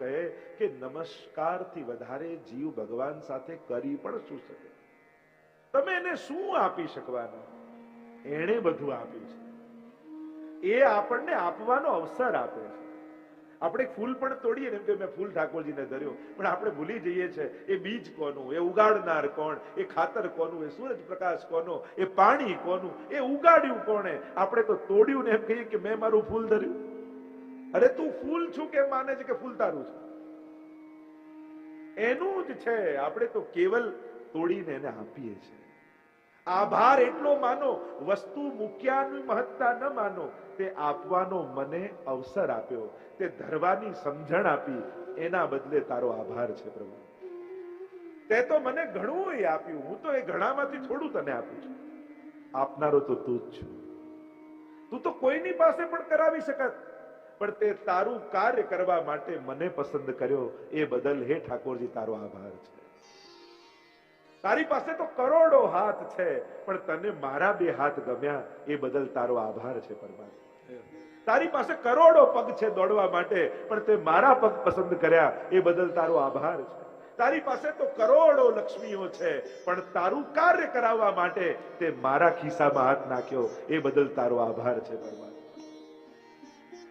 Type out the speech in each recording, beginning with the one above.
કહે કે નમસ્કારથી વધારે જીવ ભગવાન સાથે કરી પણ શું શકે? તમે એને શું આપી શકવાના? એણે બધું આપ્યું છે. એ આપણને આપવાનો અવસર આપે છે. આપણે ફૂલ પણ તોડીએ કે મેં ફૂલ ઠાકોરજીને ધર્યો, પણ આપણે ભૂલી જઈએ છે, એ બીજ કોનું, એ ઉગાડનાર કોણ, એ ખાતર કોનું, એ સૂરજ પ્રકાશ કોનો, એ પાણી કોનું, એ ઉગાડ્યું કોણે? આપણે તો તોડ્યું ને એમ કહીએ કે મેં મારું ફૂલ ધર્યું. અરે તું ફૂલ છું કે માને છે કે ફૂલ તારું છે? એનું જ છે. આપણે તો કેવલ તોડીને એને આપીએ છીએ. આભાર એટલો માનો, વસ્તુ મૂક્યાની મહત્તા ન માનો. તે આપવાનો મને અવસર આપ્યો. તે ધરવાની સમજણ આપી. એના બદલે તારો આભાર છે પ્રભુ. તે તો મને ઘણું એ આપ્યું. હું તો એ ઘણામાંથી થોડું તને આપું છું. આપનારો તો તું જ છું. તું તો કોઈની પાસે પણ કરાવી શકત. પણ તે તારું કાર્ય કરવા માટે મને પસંદ કર્યો. એ બદલ હે ઠાકોરજી, તારો આભાર છે. તારી પાસે તો કરોડો હાથ છે, પણ તને મારા બે હાથ ગમ્યા. એ બદલ તારો આભાર છે પરમાત્મા. તારી પાસે કરોડો પગ છે દોડવા માટે, પણ તે મારા પગ પસંદ કર્યા. એ બદલ તારો આભાર છે. તારી પાસે તો કરોડો લક્ષ્મીઓ છે, પણ તારું કાર્ય કરાવવા માટે તે મારા ખિસ્સામાં હાથ નાખ્યો. એ બદલ તારો આભાર છે પરમાત્મા.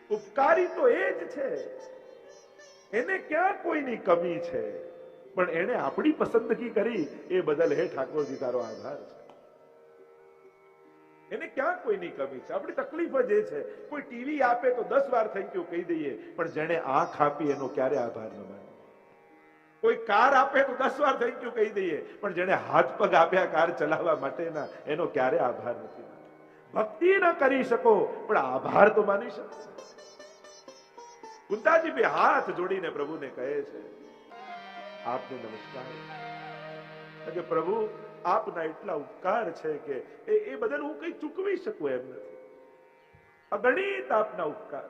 ઉપકારી તો એ જ છે. એને ક્યાં કોઈની કમી છે? પણ એને આપણી પસંદગી કરી, એ બદલ હે ઠાકોરજી, તારો આભાર છે. એને ક્યાં કોઈની કમી છે? આપણી તકલીફ જ એ છે. કોઈ ટીવી આપે તો દસ વાર થેન્ક યુ કહી દઈએ, પણ જેને આંખ આપી એનો ક્યારે આભાર ન માને? કોઈ કાર આપે તો દસ વાર થેન્ક યુ કહી દઈએ, પણ જેને હાથ પગ આપ્યા કાર ચલાવવા માટેના, એનો ક્યારે આભાર નથી ભક્તિ ન કરી શકો, પણ આભાર તો માની શકો કુંતાજી બે હાથ જોડીને પ્રભુને કહે છે, આપને નમસ્કાર. કે પ્રભુ, આપના એટલા ઉપકાર છે કે એ એ બદલ હું કઈ ચૂકવી શકું એમ નથી. અગણિત આપના ઉપકાર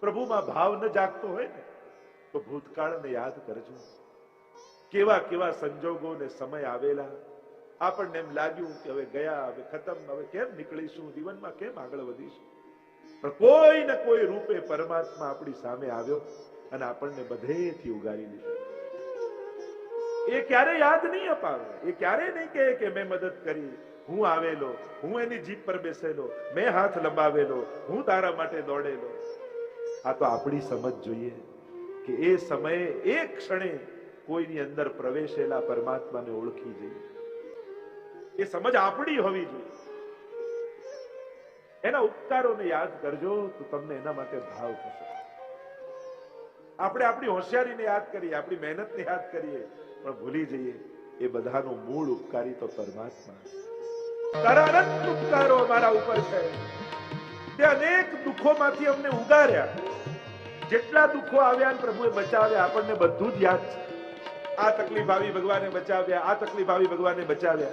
પ્રભુમાં ભાવ ન જાગતો હોય ને, તો ભૂતકાળને યાદ કરજો. કેવા કેવા સંજોગો ને સમય આવેલા. આપણને એમ લાગ્યું કે હવે ગયા, હવે ખતમ, હવે કેમ નીકળીશું? જીવનમાં કેમ આગળ વધીશું? પણ કોઈ ને કોઈ રૂપે પરમાત્મા આપણી સામે આવ્યો અને આપણને બધેથી ઉગારી લીધું. એ ક્યારે યાદ નહીં અપાવે. એ ક્યારે નહીં કહે કે મેં મદદ કરી. હું આવેલો, હું એની જીપ પર બેસેલો, મેં હાથ લંબાવેલો, હું તારા માટે દોડેલો. આ તો આપણી સમજ જોઈએ કે એ સમયે એક ક્ષણે કોઈની અંદર પ્રવેશેલા પરમાત્માને ઓળખી જઈએ. એ સમજ આપણી હોવી જોઈએ. એના ઉપકારોને યાદ કરજો તો તમને એના માટે ભાવ થશે. આપણે આપણી હોશિયારીને યાદ કરીએ, આપણી મહેનતને યાદ કરીએ, પણ ભૂલી જઈએ, એ બધાનો મૂળ ઉપકારી તો પરમાત્મા. તારા ઉપકારો અમારા ઉપર છે. તે અનેક દુઃખોમાંથી અમને ઉગાર્યા. જેટલા દુઃખો આવ્યા પ્રભુએ બચાવ્યા, આપણને બધું જ યાદ છે. આ તકલીફ આવી ભગવાને બચાવ્યા, આ તકલીફ આવી ભગવાને બચાવ્યા.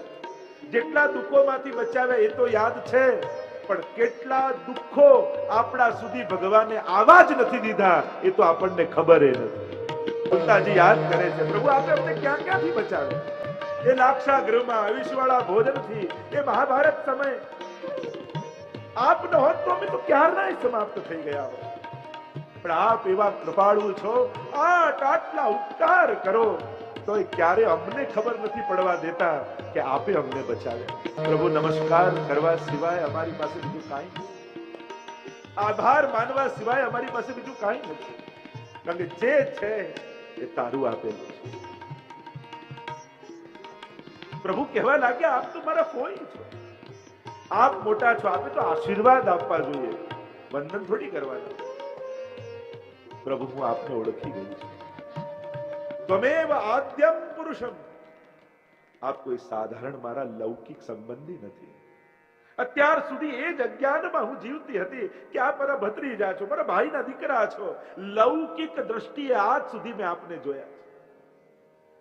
જેટલા દુઃખોમાંથી બચાવ્યા એ તો યાદ છે. પણ કેટલા દુઃખો આપણા સુધી ભગવાને આવા જ નથી દીધા, એ તો આપણને ખબર નથી. કુંતાજી યાદ કરે છે, પ્રભુ, આપે અમને ક્યાં ક્યાંથી બચાવે એ લાક્ષાગૃહમાં અવિશવાળા ભોજનથી, એ મહાભારત સમય. આપ ન હોત તો અમે તો ક્યારના સમાપ્ત થઈ ગયા હોત. પણ આપ એવા કૃપાળુ છો, આટ આટલા ઉપકાર કરો. તો ક્યારે અમને ખબર નથી પડવા દેતા કે આપે અમને બચાવે પ્રભુ, નમસ્કાર કરવા સિવાય અમારી પાસે બીજું કાંઈ આભાર માનવા સિવાય અમારી પાસે બીજું કાંઈ નથી. કારણ કે જે છે એ તારું આપેલું છે. પ્રભુ, કહેવા લાગ્યા, આપ તો મારા કોઈ છો. આપ મોટા છો, આપે તો આશીર્વાદ આપવા જોઈએ. વંદન થોડી કરવાના. પ્રભુ, હું આપને ઓળખી ગયું છું. ત્વમેવ આદ્યમ પુરુષમ આપ કોઈ સાધારણ મારા લૌકિક સંબંધી નથી અત્યાર સુધી એ જ અજ્ઞાનમાં હું જીવતી હતી કે આપ મારા ભત્રીજા છો મારા ભાઈના દીકરા છો લૌકિક દ્રષ્ટિએ આજ સુધી મેં આપને જોયા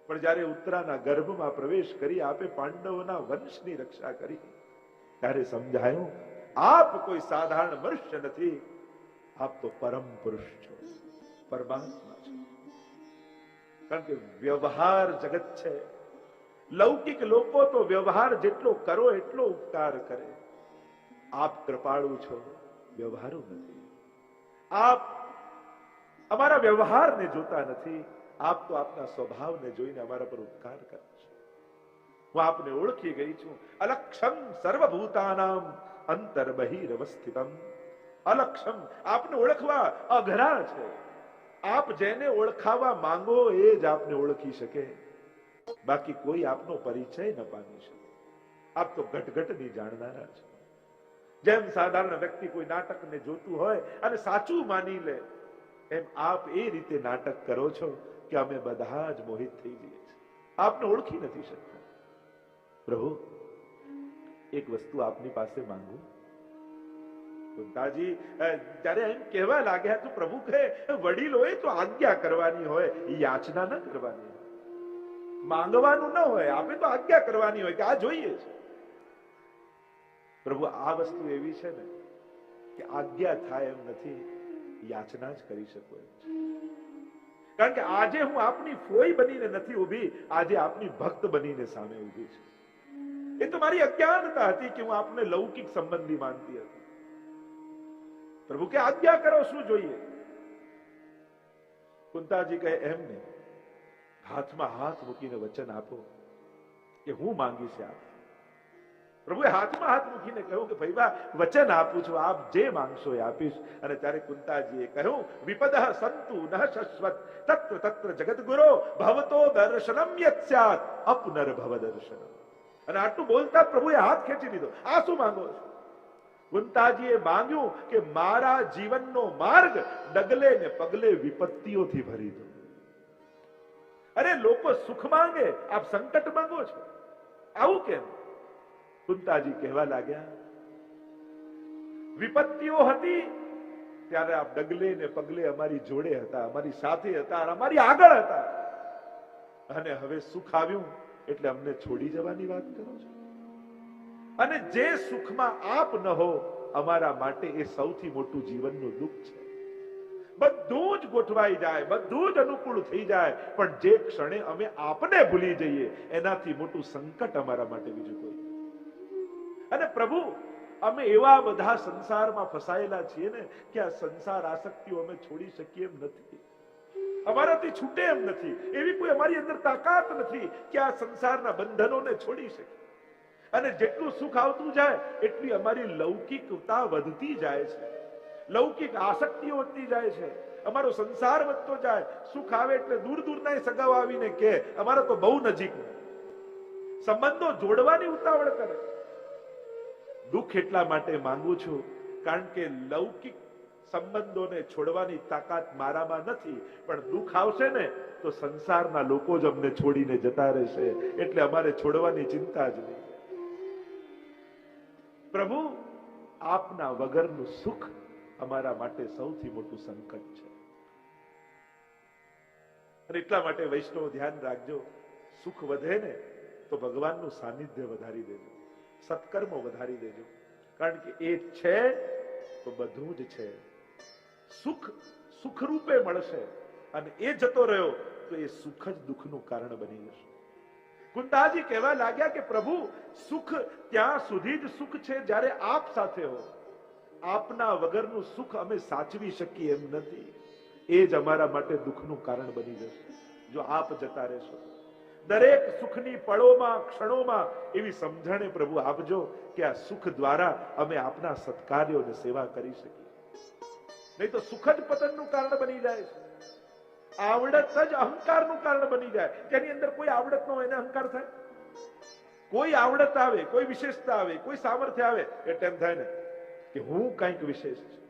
પણ જ્યારે ઉત્તરાના ગર્ભમાં પ્રવેશ કરી આપે પાંડવોના વંશની રક્ષા કરી ત્યારે સમજાયું આપ કોઈ સાધારણ મનુષ્ય નથી આપ તો પરમ પુરુષ છો પરમાત્મા કારણ કે વ્યવહાર જગત છે. લૌકિક લોકો તો વ્યવહાર જેટલો કરો એટલો ઉપકાર કરે. આપ કૃપાળુ છો, વ્યવહારુ નથી. આપ અમારા વ્યવહારને જોતા નથી. આપ તો આપના સ્વભાવને જોઈને અમારા પર ઉપકાર કરો છો. હું આપને ઓળખી ગઈ છું. અલક્ષમ સર્વભૂતાનામ અંતર બહિરવસ્થિતમ અલક્ષમ, આપને ઓળખવા અઘરા છે. આપ જેને ઓળખાવા માંગો એ જ આપને ઓળખી શકે. બાકી કોઈ આપનો પરિચય ન પામી શકે. આપ તો ઘટઘટની જાણનારા છો. જેમ સાધારણ વ્યક્તિ કોઈ નાટકને જોતું હોય અને સાચું માની લે, એમ આપ એ રીતે નાટક કરો છો કે અમે બધા જ મોહિત થઈ જઈએ છીએ. આપને ઓળખી નથી શકતા. પ્રભુ, એક વસ્તુ આપની પાસે માંગુ. કુંતાજી ત્યારે એમ કહેવા લાગ્યા તો પ્રભુ કહે, વડીલોએ તો આજ્ઞા કરવાની હોય, યાચના ન કરવાની માંગવાનું ન હોય, આપે તો આજ્ઞા કરવાની હોય કે આ જોઈએ છે. પ્રભુ, આ વસ્તુ એવી છે ને કે આજ્ઞા થાય એમ નથી, યાચના જ કરી શકો એમ કારણ કે આજે હું આપની ફોઈ બનીને નથી ઊભી, આજે આપની ભક્ત બનીને સામે ઊભી છે. એ તો મારી અજ્ઞાનતા હતી કે હું આપને લૌકિક સંબંધી માનતી હતી. પ્રભુ કે આજ્ઞા કરો શું જોઈએ? કુંતાજી કહે એમ હાથમાં હાથ મૂકીને વચન આપો કે હું માંગીશ આપ પ્રભુએ હાથમાં હાથ મૂકીને કહ્યું કે, ભાઈ વચન આપું છું, આપ જે માંગશો એ આપીશ. અને ત્યારે કુંતાજીએ કહ્યું, વિપદ સંતુ ન શશ્વત તત્ર તત્ર જગતગુરો ભવતો દર્શનમ યત્સ્યાત અપનર ભવ દર્શનમ. અને આટલું બોલતા પ્રભુએ હાથ ખેંચી દીધો આ શું માંગો છો? કુંતાજીએ માંગ્યું કે મારા જીવનનો માર્ગ ડગલે ને પગલે વિપત્તિઓથી ભરી દો. અરે, લોકો સુખ માંગે, આપ સંકટ માંગો છો. આવું કેમ? કુંતાજી કહેવા લાગ્યા, વિપત્તિઓ હતી ત્યારે આપ ડગલે ને પગલે અમારી જોડે હતા, અમારી સાથે હતા અમારી આગળ હતા. અને હવે સુખ આવ્યું એટલે અમને છોડી જવાની વાત કરો છો. અને જે સુખમાં આપ ન હો, અમારા માટે એ સૌથી મોટું જીવનનું દુઃખ છે. બધું જ ગોઠવાઈ જાય, બધું જ અનુકૂળ થઈ જાય, પણ જે ક્ષણે અમે આપને ભૂલી જઈએ, એનાથી મોટું સંકટ અમારા માટે બીજું કોઈ અને પ્રભુ, અમે એવા બધા સંસારમાં ફસાયેલા છીએ ને કે આ સંસાર આસક્તિઓ અમે છોડી શકીએ એમ નથી. અમારાથી છૂટે એમ નથી. એવી કોઈ અમારી અંદર તાકાત નથી કે આ સંસારના બંધનોને છોડી શકીએ. અને જેટલું સુખ આવતું જાય, એટલી અમારી લૌકિકતા વધતી જાય છે. લૌકિક આસક્તિઓ વધતી જાય છે. અમારો સંસાર વધતો જાય. સુખ આવે એટલે દૂર દૂરના સગાઓ આવીને કે અમારા તો બહુ નજીક સંબંધો જોડવાની ઉતાવળ કરે. દુઃખ એટલા માટે માંગુ છું, કારણ કે લૌકિક સંબંધોને છોડવાની તાકાત મારામાં નથી, પણ દુઃખ આવશે ને, તો સંસારના લોકો જ અમને છોડીને જતા રહેશે. એટલે અમારે છોડવાની ચિંતા જ નહીં. પ્રભુ, આપના વગરનું સુખ અમારા માટે સૌથી મોટું સંકટ છે. અને એટલા માટે વૈષ્ણવ ધ્યાન રાખજો, સુખ વધે ને તો ભગવાનનું સાનિધ્ય વધારી દેજો, સત્કર્મો વધારી દેજો. કારણ કે એ છે, તો બધું જ છે. સુખ સુખ રૂપે મળશે અને એ જતો રહ્યો, તો એ સુખ જ દુઃખનું કારણ બની જશે. કુંતાજી કહેવા લાગ્યા કે પ્રભુ, સુખ ત્યાં સુધી જ સુખ છે જ્યારે આપ સાથે હો. આપના વગરનું સુખ અમે સાચવી શકીએ એમ નથી. એ જ અમારા માટે દુઃખનું કારણ બની જશે. જો આપ જતા રહેશો. દરેક સુખની પળોમાં, ક્ષણોમાં એવી સમજણે પ્રભુ આપજો કે આ સુખ દ્વારા અમે આપના સત્કાર્યોને સેવા કરી શકીએ. નહીં તો સુખ જ પતનનું કારણ બની જાય છે. આવડત જ અહંકારનું કારણ બની જાય. તેની અંદર કોઈ આવડત ન હોય, એને અહંકાર થાય? કોઈ આવડત આવે, કોઈ વિશેષતા આવે, કોઈ સામર્થ્ય આવે એટલે એમ થાય ને કે હું કંઈક વિશેષ છું.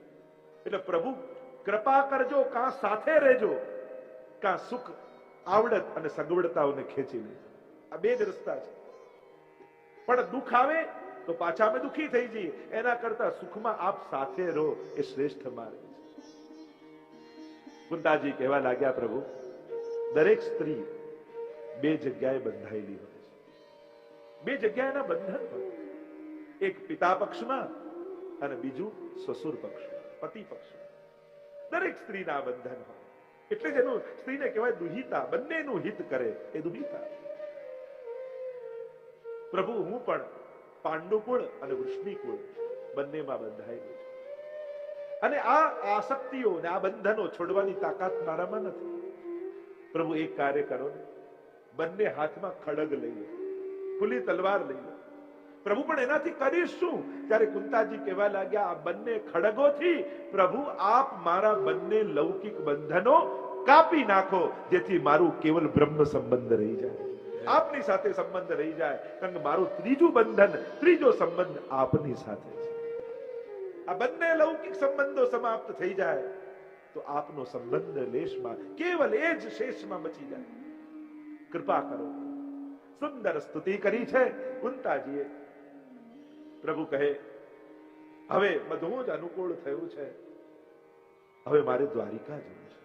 એટલે પ્રભુ, કૃપા કરજો, કાં સાથે રહેજો, કાં સુખ, આવડત અને સગવડતાઓને ખેંચી લે આ બે જ રસ્તા છે. પણ દુઃખ આવે તો પાછા અમે દુઃખી થઈ જઈએ. એના કરતા સુખમાં આપ સાથે રહો, એ શ્રેષ્ઠ માર્ગ કુંતાજી કહેવા લાગ્યા, પ્રભુ, દરેક સ્ત્રી બે જગ્યાએ બંધાયેલી હોય છે. બે જગ્યાએના બંધન એક પિતા પક્ષમાં અને બીજું સસુર પક્ષમાં, પતિ પક્ષમાં. દરેક સ્ત્રીના બંધન હોય. એટલે જેનું સ્ત્રીને કહેવાય દુહિતા. બંનેનું હિત કરે એ દુહિતા. પ્રભુ, હું પણ પાંડુકુળ અને વૃષ્ણિકુળ બંનેમાં બંધાયેલું છું. અને આ આસક્તિઓ ને આ બંધનો છોડવાની તાકાત મારામાં નથી. પ્રભુ, એક કાર્ય કરો ને. બંને હાથમાં ખડગ લઈ લો. ખુલ્લી તલવાર લઈ લો. પ્રભુ, પણ એનાથી કરીશ શું? ત્યારે કુંતાજી કહેવા લાગ્યા, આ બંને ખડગોથી પ્રભુ, આપ મારા બંને લૌકિક બંધનો કાપી નાખો, જેથી મારું કેવલ બ્રહ્મ સંબંધ રહી જાય. આપની સાથે સંબંધ રહી જાય, કારણ કે મારું ત્રીજું બંધન, ત્રીજો સંબંધ આપની સાથે. આ બંને લૌકિક સંબંધો સમાપ્ત થઈ જાય, તો આપનો સંબંધ લેશમાં કેવલ એ જ શેષમાં બચી જાય. કૃપા કરો. સુંદર સ્તુતિ કરી છે કુંતાજીએ. પ્રભુ કહે, હવે બધું જ અનુકૂળ થયું છે. હવે મારે દ્વારિકા જવું છે.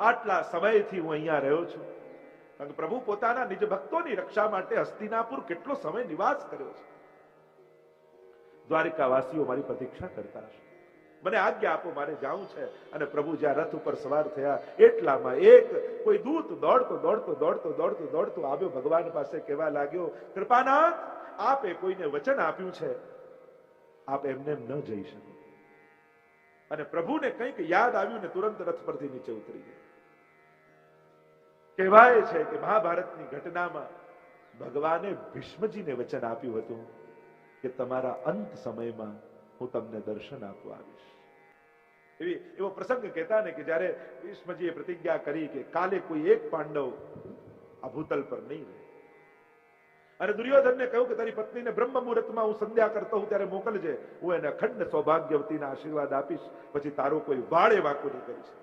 આટલા સમયથી હું અહીંયા રહ્યો છું. કારણ કે પ્રભુ પોતાના નિજ ભક્તોની રક્ષા માટે હસ્તિનાપુર કેટલો સમય નિવાસ કર્યો છે. દ્વારિકાવાસીઓ મારી પ્રતીક્ષા કરતા હશે. મને આજ્ઞા આપો, મારે જાવું છે. અને પ્રભુ જ્યાં રથ ઉપર સવાર થયા, એટલામાં એક કોઈ દૂત દોડતો દોડતો દોડતો દોડતો દોડતો આવ્યો ભગવાન પાસે કહેવા લાગ્યો, કૃપાનાથ, આપે કોઈને વચન આપ્યું છે. આપ એમને ન જઈ શકો. અને પ્રભુને કંઈક યાદ આવ્યું ને તુરંત રથ પરથી નીચે ઉતરી ગયા. કહેવાય છે કે મહાભારતની ઘટનામાં ભગવાને ભીષ્મજીને વચન આપ્યું હતું. કે તમારા અંત સમયમાં હું તમને દર્શન આપવા આવીશ. એવી, એવો પ્રસંગ કહેતા ને કે જ્યારે ભીષ્મજીએ પ્રતિજ્ઞા કરી કે કાલે કોઈ એક પાંડવ આ પર નહીં રહે. અને દુર્યોધનને કહ્યું કે તારી પત્નીને બ્રહ્મ મુહૂર્તમાં હું સંધ્યા કરતો હું ત્યારે મોકલજે. હું એને અખંડ સૌભાગ્યવતીના આશીર્વાદ આપીશ. પછી તારો કોઈ વાળે વાંકો નહીં કરીશ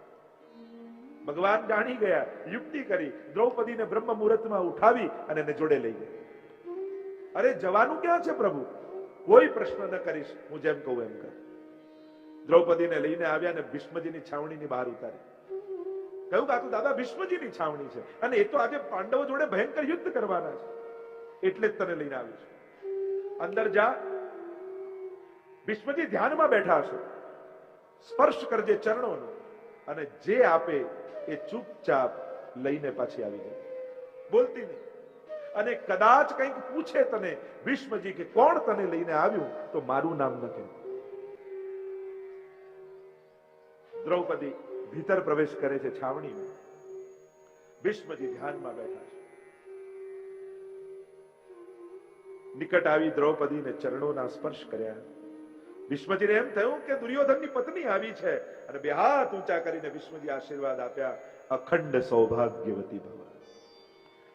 ભગવાન જાણી ગયા, યુક્તિ કરી, દ્રૌપદીને બ્રહ્મ મુહૂર્તમાં ઉઠાવી અને એને જોડે લઈ ગયા. અરે, જવાનું ક્યાં છે પ્રભુ? કોઈ પ્રશ્ન ન કરીશ, હું જેમ કહું એમ કર. દ્રૌપદીને લઈને આવ્યા ને ભીષ્મજીની છાવણીની બહાર ઉતારી. કહ્યું કાતું દાદા, ભીષ્મજીની છાવણી છે અને એ તો આજે પાંડવો જોડે ભયંકર યુદ્ધ કરવાના છે. એટલે જ તને લઈને આવ્યું છે. અંદર જા. ભીષ્મજી ધ્યાનમાં બેઠા હશે. સ્પર્શ કરજે ચરણોનો અને જે આપે એ ચૂપચાપ લઈને પાછી આવી જાય. બોલતી નહીં. અને કદાચ કંઈક પૂછે તને ભીષ્મજી કે કોણ તને લઈને આવ્યું, તો મારું નામ ન દ્રૌપદી ભીતર પ્રવેશ કરે છે છાવણીમાં. ભીષ્મજી ધ્યાનમાં બેઠા છે. નિકટ આવી દ્રૌપદીને ચરણોના સ્પર્શ કર્યા. ભીષ્મજીને એમ થયું કે દુર્યોધનની પત્ની આવી છે. અને બે હાથ ઊંચા કરીને ભીષ્મજી આશીર્વાદ આપ્યા. અખંડ સૌભાગ્યવતી ભવ.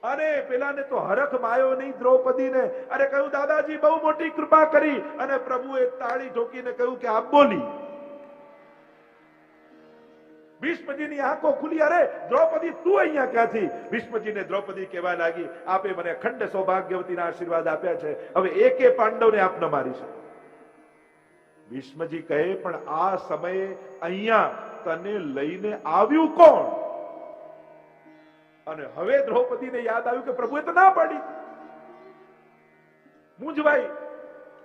અરે, પેલાને તો હરખ માયો નહીં દ્રૌપદીને. અરે, કહ્યું, દાદાજી, બહુ મોટી કૃપા કરી. અને પ્રભુએ તાળી ઠોકીને કહ્યું કે, આપ બોલી. ભીષ્મજીની આંખો ખુલી. અરે, દ્રૌપદી, તું અહીંયા ક્યાંથી? ભીષ્મજીને દ્રૌપદી કહેવા લાગી, આપે મને ખંડ સૌભાગ્યવતીના આશીર્વાદ આપ્યા છે. હવે એકે પાંડવને આપ ન મારી શકો. ભીષ્મજી કહે, પણ આ સમયે અહીંયા તને લઈને આવ્યું કોણ? અને હવે દ્રૌપદીને યાદ આવ્યું કે પ્રભુએ તો ના પાડી. મૂંઝવાઈ.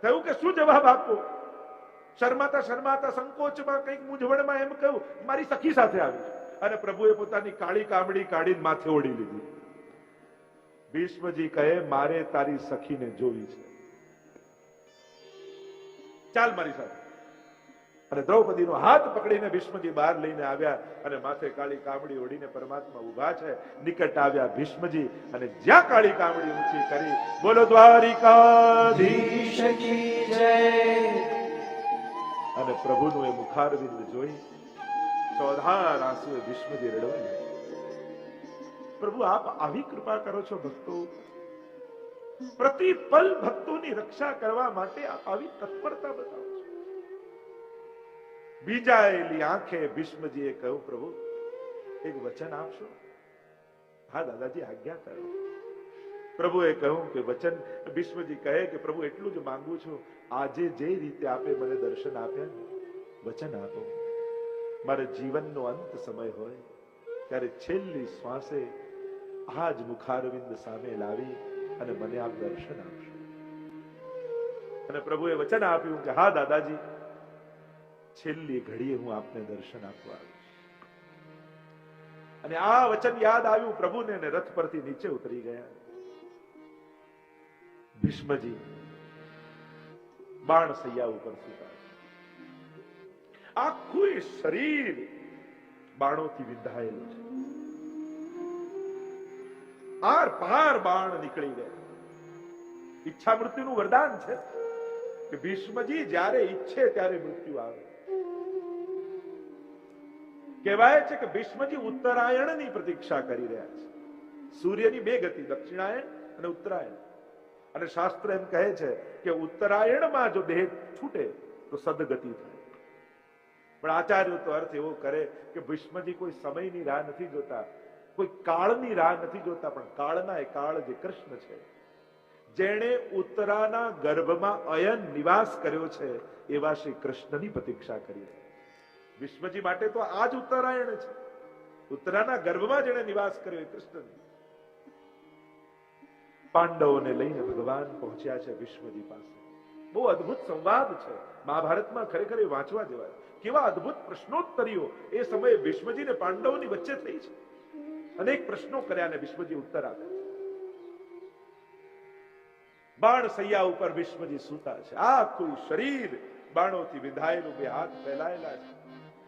થયું કે શું જવાબ આપવો શરમાતા શરમાતા સંકોચમાં કંઈક મૂંઝવણમાં એમ કહ્યું, મારી સખી સાથે આવી અને પ્રભુએ પોતાની કાળી કામડી કાઢીને માથે ઓળી લીધી. ભીષ્મજી કહે, મારે તારી સખીને જોવી છે. ચાલ મારી સાથે. અને દ્રૌપદીનો હાથ પકડીને ભીષ્મજી બહાર લઈને આવ્યા અને માથે કાળી કામડી ઓઢીને પરમાત્મા ઊભા છે. નિકટ આવ્યા ભીષ્મજી અને જ્યાં કાળી કામડી ઊંચી કરી, બોલો દ્વારિકાધીશ અને પ્રભુનું એ મુખારવિંદ જોઈ, ચોધાર આંસુએ ભીષ્મજી રડવા પ્રભુ, આપ આવી કૃપા કરો છો ભક્તો? પ્રતિ પલ ભક્તોની રક્ષા કરવા માટે આવી તત્પરતા બતાવો. બીજાયેલી આંખે ભીષ્મજીએ કહ્યું, પ્રભુ, એક વચન આપશો? હા, દાદાજી, આજ્ઞા કરો. પ્રભુએ કહ્યું કે, વચન, ભીષ્મજી કહે કે, પ્રભુ, એટલું જ માંગુ છું. આજે જે રીતે આપે મને દર્શન આપ્યા વચન આપો. મારા જીવનનો અંત સમય હોય, ત્યારે છેલ્લી શ્વાસે આ જ મુખારવિંદ સામે લાવી અને મને આપ દર્શન આપશો. અને પ્રભુએ વચન આપ્યું કે, હા, દાદાજી છેલ્લી ઘડીએ હું આપને દર્શન આપવા આવીશ. અને આ વચન યાદ આવ્યું પ્રભુને અને રથ પરથી નીચે ઉતરી ગયા. ભીષ્મજી બાણ સૈયા ઉપર આખું શરીર બાણોથી વિંધાયેલું છે. આર પાર બાણ નીકળી ગયા. ઈચ્છા મૃત્યુનું વરદાન છે કે ભીષ્મજી જ્યારે ઈચ્છે ત્યારે મૃત્યુ આવે. કહેવાય છે કે ભીષ્મજી ઉત્તરાયણની પ્રતીક્ષા કરી રહ્યા છે. સૂર્યની બે ગતિ દક્ષિણાયણ અને ઉત્તરાયણ. અને શાસ્ત્ર એમ કહે છે કે ઉત્તરાયણમાં જો દેહ છૂટે તો સદગતિ થાય. પણ આચાર્યો તો અર્થ એવો કરે કે ભીષ્મજી કોઈ સમયની રાહ નથી જોતા, કોઈ કાળની રાહ નથી જોતા, પણ કાળના એ કાળ જે કૃષ્ણ છે, જેણે ઉત્તરાના ગર્ભમાં અયન નિવાસ કર્યો છે, એવા શ્રી કૃષ્ણની પ્રતીક્ષા કરી છે. વિશ્વજી માટે તો આ જ ઉત્તરાયણ છે. ઉત્તરાના ગર્ભમાં જેને નિવાસ કર્યો એ પાંડવોને લઈને ભગવાન પહોંચ્યા છે વિશ્વજી પાસે. બહુ અદ્ભુત સંવાદ છે. મહાભારતમાં ખરેખર એ વાંચવા જેવા. કેવા અદ્ભુત પ્રશ્નોત્તરીઓ એ સમયે ભીષ્મજી ને પાંડવોની વચ્ચે થઈ છે. અનેક પ્રશ્નો કર્યા અને ભીષ્મજી ઉત્તર આપે બાણ સૈયા ઉપર ભીષ્મજી સૂતા છે. આખું શરીર બાણોથી વિધાયેલું બે હાથ ફેલાયેલા છે.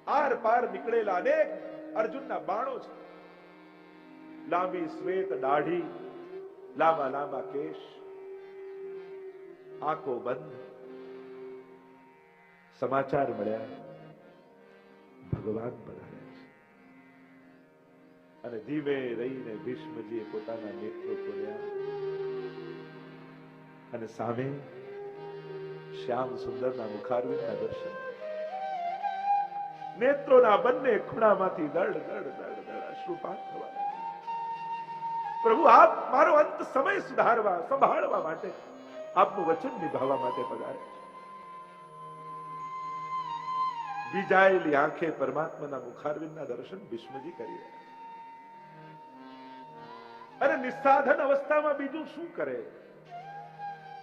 આર પાર નીકળેલા અનેક અર્જુનના બાણો છે. લાંબી શ્વેત દાઢી, લાંબા લાંબા કેશ, આંખો બંધ. સમાચાર મળ્યા. ભગવાન પધાર્યા છે. અને ધીમે રહીને ભીષ્મજીએ પોતાના નેત્રો ખોલ્યા. અને સામે શ્યામ સુંદરના મુખારવિંદના દર્શન નેત્રોના બંને ખૂણામાંથી દળ દળ દળ દળ અશ્રુપાત થવા પ્રભુ, આપ મારો અંત સમય સુધારવા, સંભાળવા માટે આપનું વચન નિભાવવા માટે પધારે બીજાયેલી આંખે પરમાત્માના મુખારવિંદના દર્શન ભીષ્મજી કરી રહ્યા અને નિસ્સાધન અવસ્થામાં બીજું શું કરે?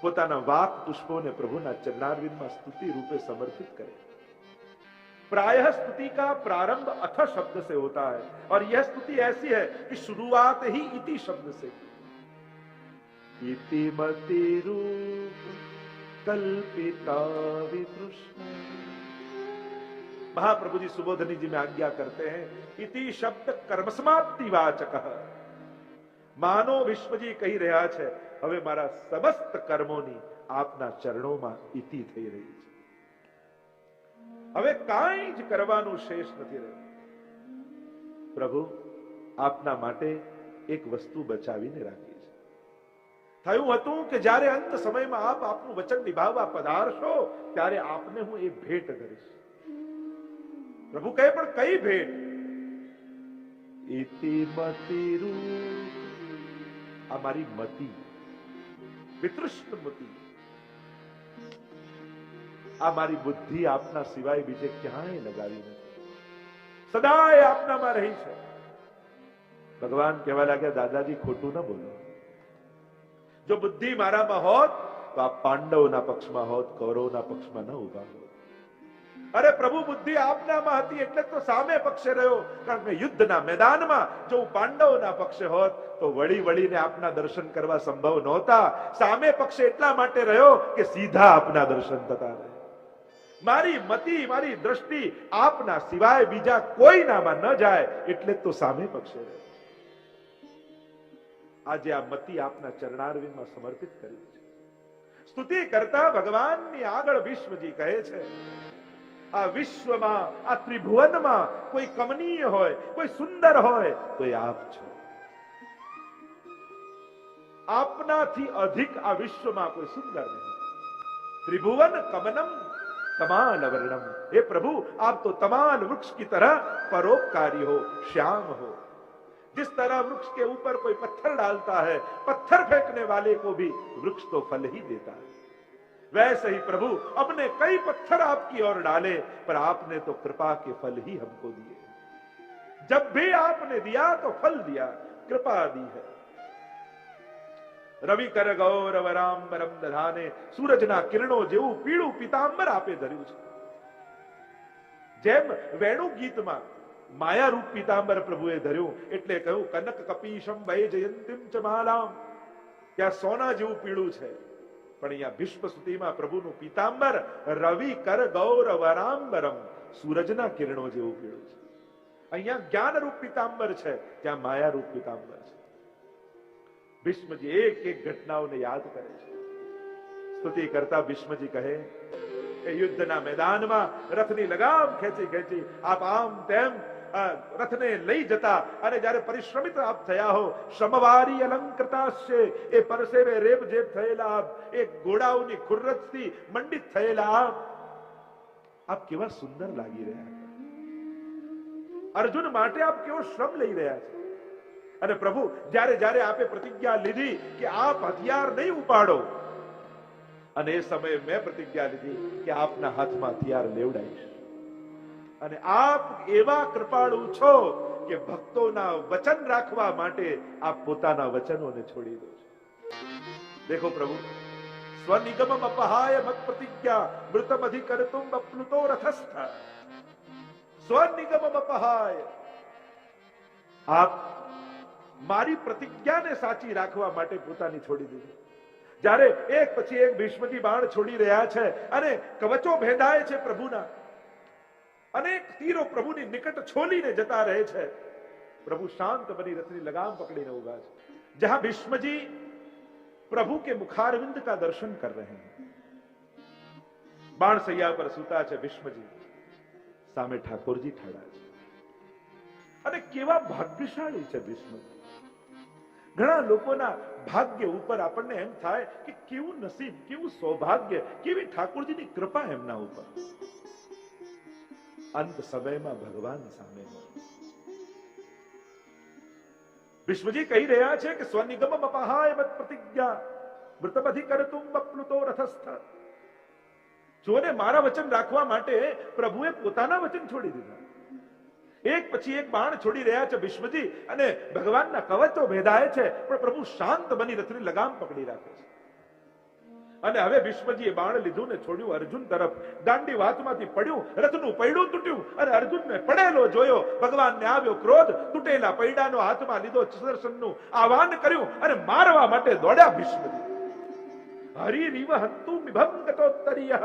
પોતાના વાક પુષ્પોને પ્રભુના ચરણારવિંદમાં સ્તુતિ રૂપે સમર્પિત કરે. प्रायः स्तुति का प्रारंभ अथ शब्द से होता है और यह स्तुति ऐसी है कि शुरुआत ही इति शब्द से की इति मति रूप कल्पिता वितृष्ण महाप्रभु जी सुबोधनी जी में आज्ञा करते हैं इति शब्द कर्म समाप्ति वाचक માનો વિશ્વજી કહી રહ્યા છે હવે મારા સમસ્ત કર્મોની આપના ચરણોમાં ઇતિ થઈ રહી છે હવે કાંઈ જ કરવાનું શેષ નથી રહ્યું. પ્રભુ, આપના માટે એક વસ્તુ બચાવીને રાખી છે થયું હતું કે જ્યારે અંત સમયમાં આપ આપનું વચન નિભાવવા પધારશો, ત્યારે આપને હું એ ભેટ કરીશ. પ્રભુ કહે, પણ કઈ ભેટ? ઇતિ મતિરૂપ આ મારી મતિ. વિતૃષ્ણ મતિ. આ મારી બુદ્ધિ આપના સિવાય બીજે ક્યાંય લગાવી નથી. સદાય આપનામાં રહી છે. ભગવાન કહેવા લાગ્યા, દાદાજી, ખોટું ન બોલો. જો બુદ્ધિ મારામાં હોત, તો આ પાંડવના પક્ષમાં હોત, કૌરવના પક્ષમાં ન ઊભા હોત. અરે પ્રભુ, બુદ્ધિ આપનામાં હતી એટલે તો સામે પક્ષે રહ્યો. કારણ કે યુદ્ધના મેદાનમાં જો હું પાંડવોના પક્ષે હોત, તો વળી વળીને આપના દર્શન કરવા સંભવ નહોતા. સામે પક્ષે એટલા માટે રહ્યો કે સીધા આપના દર્શન થતા રહે. મારી મતિ, મારી દ્રષ્ટિ આપના સિવાય બીજા કોઈનામાં ન જાય એટલે તો સામે પક્ષે રહે. આજે આ મતિ આપના ચરણારવિંદમાં સમર્પિત કરી છે. સ્તુતિ કરતા ભગવાનની આગળ વિશ્વજી કહે છે, આ વિશ્વમાં, આ ત્રિભુવનમાં કોઈ કમનીય હોય, કોઈ સુંદર હોય, તો એ આપ છો. આપનાથી અધિક આ વિશ્વમાં કોઈ સુંદર નહીં. ત્રિભુવન કમનમ कमाल वर्णम हे प्रभु, आप तो तमाल वृक्ष की तरह परोपकारी हो, श्याम हो। जिस तरह वृक्ष के ऊपर कोई पत्थर डालता है, पत्थर फेंकने वाले को भी वृक्ष तो फल ही देता है। वैसे ही प्रभु, अपने कई पत्थर आपकी ओर डाले, पर आपने तो कृपा के फल ही हमको दिए। जब भी आपने दिया तो फल दिया, कृपा दी है। રવિ કર ગૌરવ રામબરમ દધાને સૂરજના કિરણો જેવું પીળું પિતાંબર આપે ધર્યું છે. જેમ વેણુ ગીતમાં માયારૂપ પિતાંબર પ્રભુએ ધર્યું, એટલે કહ્યું, કનક કપીશમ ભય જયંતિમ ચ માલામ. ત્યાં સોના જેવું પીળું છે. પણ અહીંયા ભીષ્મ સ્તુતિમાં પ્રભુનું પિતાંબર રવિ કર ગૌરવ વરાંબરમ સૂરજના કિરણો જેવું પીળું છે. અહીંયા જ્ઞાનરૂપ પિતાંબર છે, ત્યાં માયારૂપ પિતાંબર છે. ભીષ્મજી એક એક ઘટનાઓને યાદ કરે છે. સ્તુતિ કરતા ભીષ્મજી કહે કે યુદ્ધના મેદાનમાં રથની લગામ ખેંચી ખેંચી આપ આમ તેમ રથને લઈ જતા અને જ્યારે પરિશ્રમિત આપ થયા હો શ્રમવારી છે એ પરસેવે રેબ જેબ થયેલા આપ, એ ઘોડાઓની ખુરરતથી મંડિત થયેલા આપ. આપ કેવા સુંદર લાગી રહ્યા અર્જુન માટે આપ કેવો શ્રમ લઈ રહ્યા છો. અને પ્રભુ, જ્યારે જ્યારે આપે પ્રતિજ્ઞા લીધી કે આપ હથિયાર નહીં ઉપાડો, અને એ સમયે મેં પ્રતિજ્ઞા લીધી કે આપના હાથમાં હથિયાર લેવડાવીશ. અને આપ એવા કૃપાળુ છો કે ભક્તોના વચન રાખવા માટે આપ પોતાના વચનોને છોડી દો છો. દેખો પ્રભુ, સ્વનિગમમ અપહાય મત પ્રતિજ્ઞા મૃતમ અધિકર્તુમ અપ્લુતો રથસ્થ. સ્વનિગમમ અપહાય. આપ મારી પ્રતિજ્ઞાને સાચી રાખવા માટે પોતાની છોડી દીધી. જ્યારે એક પછી એક ભીષ્મજી બાણ છોડી રહ્યા છે અને કવચો ભેદાય છે પ્રભુના. અનેક તીરો પ્રભુની નિકટ છોલીને જતા રહે છે. પ્રભુ શાંત બની રથની લગામ પકડીને ઊભા છે. જહાં ભીષ્મજી પ્રભુ કે મુખારવિંદ કા દર્શન કર રહે हैं बाण सैया पर સૂતા છે ભીષ્મજી. સામે ઠાકોરજી ઠાડા છે. અને કેવા ભાગ્યશાળી છે ભીષ્મજી. ઘણા લોકોના ભાગ્ય ઉપર આપણને એમ થાય કે કેવું નસીબ, કેવું સૌભાગ્ય, કેવી ઠાકોરજીની કૃપા એમના ઉપર. અંત સમયમાં ભગવાન સામે વિશ્વજી કહી રહ્યા છે કે સ્વનિગમ અપહાય મત પ્રતિજ્ઞા મૃતમધિ કરતું બપ્લુતો રથસ્થ. જોને મારા વચન રાખવા માટે પ્રભુએ પોતાના વચન છોડી દીધા. એક પછી એક બાણ છોડી રહ્યા છે ભીષ્મજી અને ભગવાનના કવચો ભેદાય છે, પણ પ્રભુ શાંત બની રથની લગામ પકડી રાખે છે. અને હવે ભીષ્મજીએ બાણ લીધું ને છોડ્યું અર્જુન તરફ. દાંડી વાતમાંથી પડ્યું, રથનું પૈડું તૂટ્યું અને અર્જુનને પડેલો જોયો. ભગવાનને આવ્યો ક્રોધ, તૂટેલા પૈડાનો હાથમાં લીધો સુદર્શનનું આહવાન કર્યું અને મારવા માટે દોડ્યા ભીષ્મજી. હરિ રીવ હંતુ વિભમ ગતોત્તરીય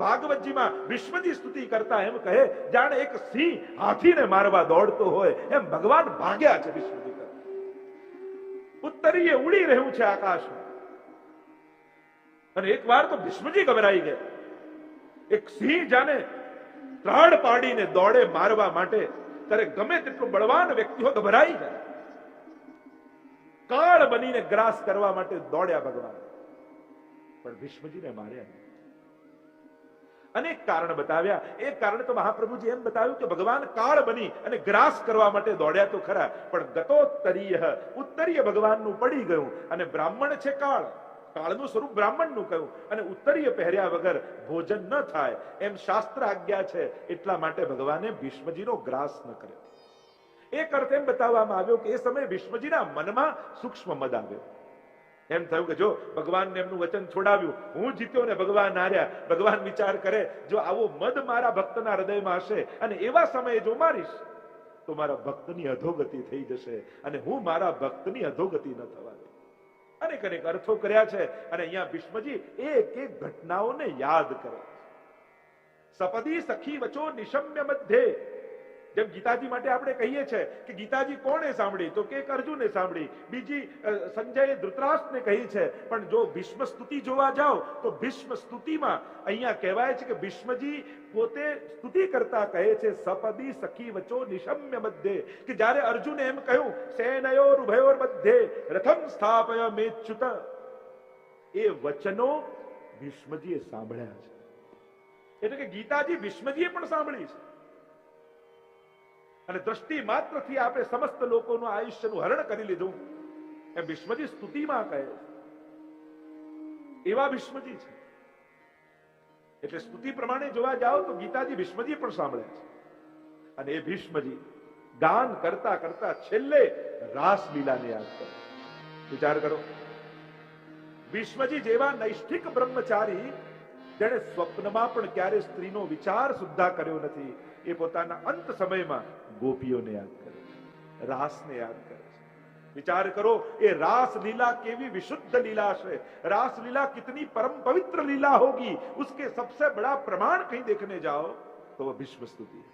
ભાગવતજીમાં વિશ્વની સ્તુતિ કરતા એમ કહે જાણે એક સિંહ હાથીને મારવા દોડતો હોય એમ ભગવાન ભાગ્યા છે વિશ્વની કરતા ઉત્તરીય ઉડી રહ્યું છે આકાશમાં અને એકવાર તો ભીષ્મજી ગભરાઈ ગયા. એક સિંહ જાને ત્રાડ પાડીને દોડે મારવા માટે, ત્યારે ગમે તેટલું બળવાન વ્યક્તિ હોય ગભરાઈ જાય કાળ બનીને ગ્રાસ કરવા માટે દોડ્યા ભગવાન. પણ ભીષ્મજીને માર્યા અનેક કારણ બતાવ્યા. એક કારણ તો મહાપ્રભુજી એમ બતાવ્યું કે ભગવાન કાળ બની અને ગ્રાસ કરવા માટે દોડ્યા તો ખરા, પણ ગતોત્તરીય ઉત્તરીય ભગવાનનું પડી ગયું અને બ્રાહ્મણ છે કાળ. કાળનું સ્વરૂપ બ્રાહ્મણનું કહ્યું અને ઉત્તરીય પહેર્યા વગર ભોજન ન થાય. એમ શાસ્ત્ર આજ્ઞા છે, એટલા માટે ભગવાને ભીષ્મજીનો ગ્રાસ ન કર્યો. એક અર્થ એમ બતાવવામાં આવ્યો કે એ સમયે ભીષ્મજીના મનમાં સૂક્ષ્મ મદ આવ્યો. એમ થયું કે જો ભગવાનને એમનું વચન છોડાવ્યું, હું જીત્યો ને ભગવાન હાર્યા. ભગવાન વિચાર કરે, જો આવો મદ મારા ભક્તના હૃદયમાં હશે અને એવા સમયે જો મારીશ, તો મારા ભક્તની અધોગતિ થઈ જશે અને હું મારા ભક્તની અધોગતિ ન થવા દે અનેક અનેક અર્થો કર્યા છે અને અહીંયા ભીષ્મજી એક એક ઘટનાઓને યાદ કરે સપદી સખી વચો નિશમ્ય મધ્યે જેમ ગીતાજી માટે આપણે કહીએ છીએ કે ગીતાજી કોણે સાંભળી? તો કે અર્જુને સાંભળી. બીજી સંજયે ધૃતરાષ્ટ્રને કહી છે, પણ જો ભીષ્મ સ્તુતિ જોવા જાઓ, તો ભીષ્મ સ્તુતિમાં અહીંયા કહેવાય છે કે ભીષ્મજી પોતે સ્તુતિ કરતા કહે છે, સપદી સખી વચો નિશમ્ય મધ્યે. કે જ્યારે અર્જુને એમ કહ્યું સેનયોર ઉભયોર મધ્યે, રથમ સ્થાપય મેચ્યુત. એ વચનો ભીષ્મજીએ સાંભળ્યા છે. એટલે કે ગીતાજી ભીષ્મજીએ પણ સાંભળી છે. અને દ્રષ્ટિ માત્રથી આપણે સમસ્ત લોકોનું આયુષ્યનું હરણ કરી લીધું. એ ભીષ્મજી સ્તુતિમાં કહે એવા ભીષ્મજી છે. એટલે સ્તુતિ પ્રમાણે જોવા જાઓ તો ગીતાજી ભીષ્મજી પણ સાંભળે છે. અને એ ભીષ્મજી ગાન કરતા કરતા છેલ્લે રાસલીલાને યાદ કરે. વિચાર કરો. ભીષ્મજી જેવા નૈષ્ઠિક બ્રહ્મચારી જેણે સ્વપ્નમાં પણ ક્યારે સ્ત્રીનો વિચાર સુદ્ધા કર્યો નથી. એ પોતાના અંત સમયમાં ગોપીઓને યાદ કરે છે રાસને યાદ કરે છે विचार करो ये रास लीला केवी विशुद्ध लीला है रास लीला कितनी परम पवित्र लीला होगी उसके सबसे बड़ा प्रमाण कहीं देखने जाओ तो वह विश्व स्तुति है